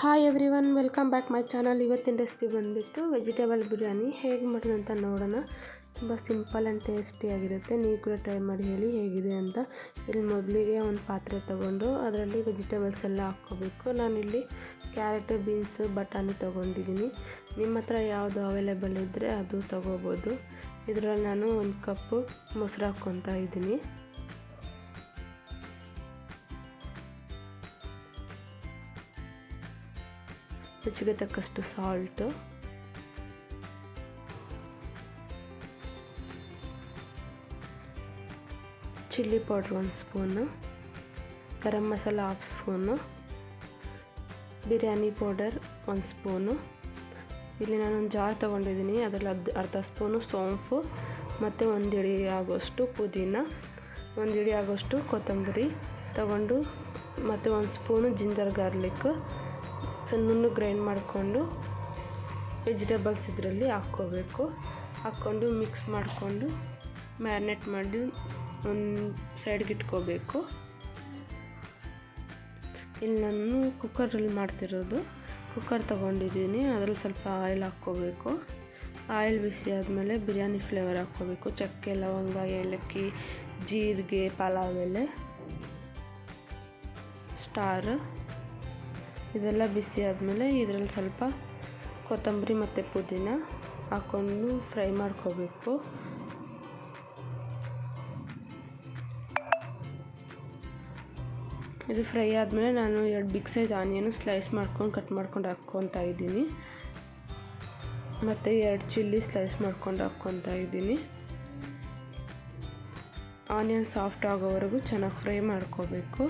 Hi everyone welcome back my channel ಇವತ್ತಿನ recipe ಬಂದುಬಿಟ್ಟು vegetable biryani ಹೇಗೆ ಮಾಡೋದು ಅಂತ ನೋಡೋಣ. ತುಂಬ ಸಿಂಪಲ್ ಆ್ಯಂಡ್ ಟೇಸ್ಟಿಯಾಗಿರುತ್ತೆ ನೀವು ಕೂಡ ಟ್ರೈ ಮಾಡಿ ಹೇಳಿ ಹೇಗಿದೆ ಅಂತ. ಇಲ್ಲಿ ಮೊದಲಿಗೆ ಒಂದು ಪಾತ್ರೆ ತೊಗೊಂಡು ಅದರಲ್ಲಿ ವೆಜಿಟೇಬಲ್ಸ್ ಎಲ್ಲ ಹಾಕ್ಕೋಬೇಕು. ನಾನಿಲ್ಲಿ ಕ್ಯಾರೆಟು ಬೀನ್ಸು ಬಟಾಣಿ ತೊಗೊಂಡಿದ್ದೀನಿ. ನಿಮ್ಮ ಹತ್ರ ಯಾವುದು ಅವೈಲೇಬಲ್ ಇದ್ದರೆ ಅದು ತೊಗೋಬೋದು. ಇದರಲ್ಲಿ ನಾನು ಒಂದು ಕಪ್ಪು ಮೊಸರು ಹಾಕ್ಕೊತಾ ಇದ್ದೀನಿ. ರುಚಿಗೆ ತಕ್ಕಷ್ಟು ಸಾಲ್ಟು ಚಿಲ್ಲಿ ಪೌಡ್ರ್ ಒಂದು spoon garam masala half spoon biryani powder ಒಂದು ಸ್ಪೂನು ಇಲ್ಲಿ ನಾನು ಒಂದು ಜಾರ್ ತೊಗೊಂಡಿದ್ದೀನಿ. ಅದರಲ್ಲಿ ಅರ್ಧ ಅರ್ಧ ಸ್ಪೂನು ಸೋಂಪು ಮತ್ತು ಒಂದು ಇಡಿ ಆಗೋಷ್ಟು ಪುದೀನ, ಒಂದು ಇಡಿ ಆಗೋಷ್ಟು ಕೊತ್ತಂಬರಿ ತಗೊಂಡು ಮತ್ತು ಒಂದು ಸ್ಪೂನು ಜಿಂಜರ್ ಗಾರ್ಲಿಕ್ ಸಣ್ಣ ಗ್ರೈಂಡ್ ಮಾಡಿಕೊಂಡು ವೆಜಿಟೇಬಲ್ಸ್ ಇದರಲ್ಲಿ ಹಾಕ್ಕೋಬೇಕು. ಹಾಕ್ಕೊಂಡು ಮಿಕ್ಸ್ ಮಾಡಿಕೊಂಡು ಮ್ಯಾರಿನೇಟ್ ಮಾಡಿ ಒಂದು ಸೈಡ್ಗೆ ಇಟ್ಕೋಬೇಕು. ಇಲ್ಲಿ ನಾನು ಕುಕ್ಕರಲ್ಲಿ ಮಾಡ್ತಿರೋದು. ಕುಕ್ಕರ್ ತೊಗೊಂಡಿದ್ದೀನಿ. ಅದರಲ್ಲಿ ಸ್ವಲ್ಪ ಆಯಿಲ್ ಹಾಕ್ಕೋಬೇಕು. ಆಯಿಲ್ ಬಿಸಿ ಆದಮೇಲೆ ಬಿರಿಯಾನಿ ಫ್ಲೇವರ್ ಹಾಕ್ಕೋಬೇಕು. ಚಕ್ಕೆ, ಲವಂಗ, ಏಲಕ್ಕಿ, ಜೀರಿಗೆ, ಪಲಾವ್ ಎಲೆ, ಸ್ಟಾರ್. ಇದೆಲ್ಲ ಬಿಸಿ ಆದಮೇಲೆ ಇದರಲ್ಲಿ ಸ್ವಲ್ಪ ಕೊತ್ತಂಬರಿ ಮತ್ತು ಪುದೀನ ಹಾಕ್ಕೊಂಡು ಫ್ರೈ ಮಾಡ್ಕೋಬೇಕು. ಇದು ಫ್ರೈ ಆದಮೇಲೆ ನಾನು ಎರಡು ಬಿಗ್ ಸೈಜ್ ಆನಿಯನು ಸ್ಲೈಸ್ ಮಾಡ್ಕೊಂಡು ಕಟ್ ಮಾಡ್ಕೊಂಡು ಹಾಕ್ಕೊತಾ ಇದ್ದೀನಿ. ಮತ್ತು ಎರಡು ಚಿಲ್ಲಿ ಸ್ಲೈಸ್ ಮಾಡ್ಕೊಂಡು ಹಾಕ್ಕೊತಾ ಇದ್ದೀನಿ. ಆನಿಯನ್ ಸಾಫ್ಟ್ ಆಗೋವರೆಗೂ ಚೆನ್ನಾಗಿ ಫ್ರೈ ಮಾಡ್ಕೋಬೇಕು.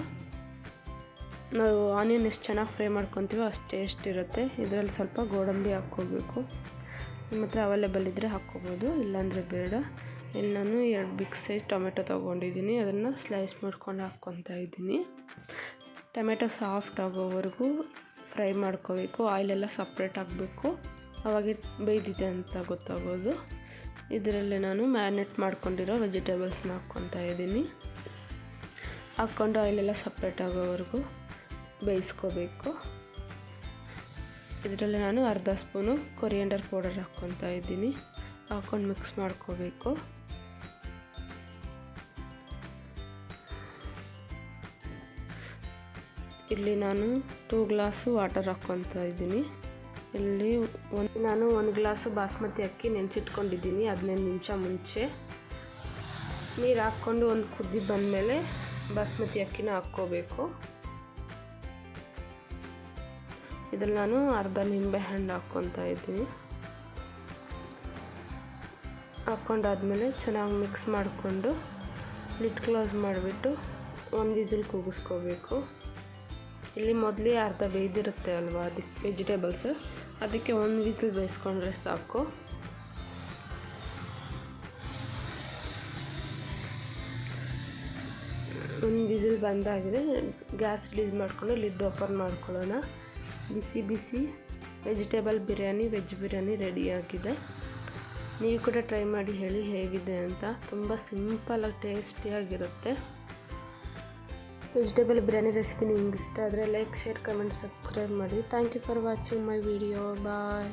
ನಾವು ಆನಿಯನ್ ಎಷ್ಟು ಚೆನ್ನಾಗಿ ಫ್ರೈ ಮಾಡ್ಕೊತೀವೋ ಅಷ್ಟು ಟೇಸ್ಟ್ ಇರುತ್ತೆ. ಇದರಲ್ಲಿ ಸ್ವಲ್ಪ ಗೋಡಂಬಿ ಹಾಕ್ಕೋಬೇಕು. ನಿಮ್ಮ ಹತ್ರ ಅವೈಲೇಬಲ್ ಇದ್ದರೆ ಹಾಕ್ಕೋಬೋದು, ಇಲ್ಲಾಂದರೆ ಬೇಡ. ಇಲ್ಲಿ ನಾನು ಎರಡು ಬಿಗ್ ಸೈಜ್ ಟೊಮೆಟೊ ತೊಗೊಂಡಿದ್ದೀನಿ. ಅದನ್ನು ಸ್ಲೈಸ್ ಮಾಡ್ಕೊಂಡು ಹಾಕ್ಕೊತಾ ಇದ್ದೀನಿ. ಟೊಮೆಟೊ ಸಾಫ್ಟ್ ಆಗೋವರೆಗೂ ಫ್ರೈ ಮಾಡ್ಕೋಬೇಕು. ಆಯಿಲೆಲ್ಲ ಸಪ್ರೇಟ್ ಆಗಬೇಕು ಅವಾಗ ಬೇಯ್ದಿದೆ ಅಂತ ಗೊತ್ತಾಗೋದು. ಇದರಲ್ಲಿ ನಾನು ಮ್ಯಾರಿನೇಟ್ ಮಾಡ್ಕೊಂಡಿರೋ ವೆಜಿಟೇಬಲ್ಸ್ನ ಹಾಕ್ಕೊತಾ ಇದ್ದೀನಿ. ಹಾಕ್ಕೊಂಡು ಆಯಿಲೆಲ್ಲ ಸಪ್ರೇಟ್ ಆಗೋವರೆಗೂ ಬೇಯಿಸ್ಕೋಬೇಕು. ಇದರಲ್ಲಿ ನಾನು ಅರ್ಧ ಸ್ಪೂನು ಕೊರಿಯಂಡರ್ ಪೌಡರ್ ಹಾಕ್ಕೊತಾ ಇದ್ದೀನಿ. ಹಾಕ್ಕೊಂಡು ಮಿಕ್ಸ್ ಮಾಡ್ಕೋಬೇಕು. ಇಲ್ಲಿ ನಾನು ಟೂ ಗ್ಲಾಸು ವಾಟರ್ ಹಾಕ್ಕೊತಾ ಇದ್ದೀನಿ. ಇಲ್ಲಿ ಒಂದು, ನಾನು ಒಂದು ಗ್ಲಾಸು ಬಾಸ್ಮತಿ ಅಕ್ಕಿ ನೆನೆಸಿಟ್ಕೊಂಡಿದ್ದೀನಿ ಹದಿನೈದು ನಿಮಿಷ ಮುಂಚೆ. ನೀರು ಹಾಕ್ಕೊಂಡು ಒಂದು ಕುದ್ದಿ ಬಂದಮೇಲೆ ಬಾಸ್ಮತಿ ಅಕ್ಕಿನ ಹಾಕ್ಕೋಬೇಕು. ಇದ್ರಲ್ಲಿ ನಾನು ಅರ್ಧ ನಿಂಬೆ ಹಣ್ಣು ಹಾಕ್ಕೊತಾ ಇದ್ದೀನಿ. ಹಾಕ್ಕೊಂಡಾದ್ಮೇಲೆ ಚೆನ್ನಾಗಿ ಮಿಕ್ಸ್ ಮಾಡಿಕೊಂಡು ಲಿಟ್ ಕ್ಲೋಸ್ ಮಾಡಿಬಿಟ್ಟು ಒಂದು ವಿಸಿಲ್ ಕೂಗಿಸ್ಕೋಬೇಕು. ಇಲ್ಲಿ ಮೊದಲೇ ಅರ್ಧ ಬೇಯ್ದಿರುತ್ತೆ ಅಲ್ವಾ ಅದಕ್ಕೆ ವೆಜಿಟೇಬಲ್ಸ್ ಅದಕ್ಕೆ ಒಂದು ವಿಸಿಲ್ ಬೇಯಿಸ್ಕೊಂಡ್ರೆ ಸಾಕು. ಒಂದು ವಿಸಿಲ್ ಬಂದಾಗಿದೆ. ಗ್ಯಾಸ್ ರಿಲೀಸ್ ಮಾಡಿಕೊಂಡು ಲಿಡ್ ಓಪನ್ ಮಾಡ್ಕೊಳ್ಳೋಣ. ಬಿಸಿ ಬಿಸಿ ವೆಜಿಟೇಬಲ್ ಬಿರಿಯಾನಿ, ವೆಜ್ ಬಿರಿಯಾನಿ ರೆಡಿಯಾಗಿದೆ ನೀವು ಕೂಡ ಟ್ರೈ ಮಾಡಿ ಹೇಳಿ ಹೇಗಿದೆ ಅಂತ. ತುಂಬ ಸಿಂಪಲಾಗಿ ಟೇಸ್ಟಿಯಾಗಿರುತ್ತೆ ವೆಜಿಟೇಬಲ್ ಬಿರಿಯಾನಿ ರೆಸಿಪಿ ನಿಮ್ಗೆ ಇಷ್ಟ ಆದರೆ ಲೈಕ್, ಶೇರ್, ಕಮೆಂಟ್, ಸಬ್ಸ್ಕ್ರೈಬ್ ಮಾಡಿ. Thank you for watching my video. Bye.